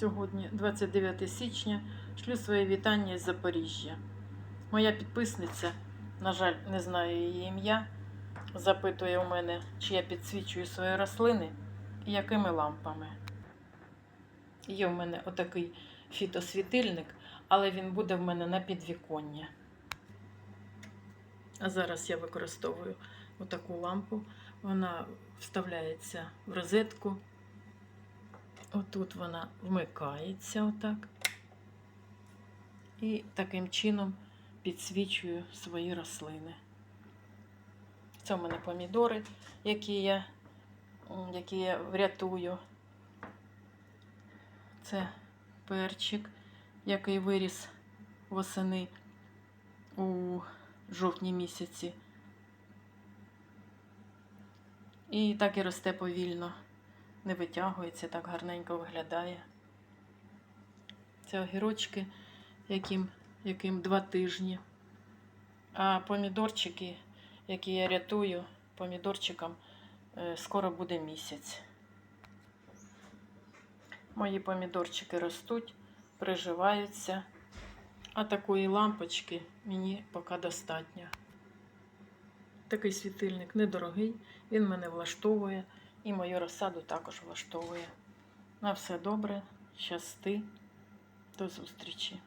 Сьогодні, 29 січня, шлю своє вітання із Запоріжжя. Моя підписниця, на жаль, не знаю її ім'я, запитує у мене, чи я підсвічую свої рослини і якими лампами. Є в мене отакий фітосвітильник, але він буде в мене на підвіконня. А зараз я використовую отаку лампу. Вона вставляється в розетку. Отут вона вмикається отак. І таким чином підсвічую свої рослини. Це в мене помідори, які я, які я врятую. Це перчик, який виріс восени у жовтні місяці. І так і росте повільно, не витягується, так гарненько виглядає. Це огірочки, яким, яким два тижні. А помідорчики, які я рятую, помідорчикам е, скоро буде місяць. Мої помідорчики ростуть, приживаються, а такої лампочки мені поки достатньо. Такий світильник недорогий, він мене влаштовує і мою розсаду також влаштовує. На все добре, щасти, до зустрічі!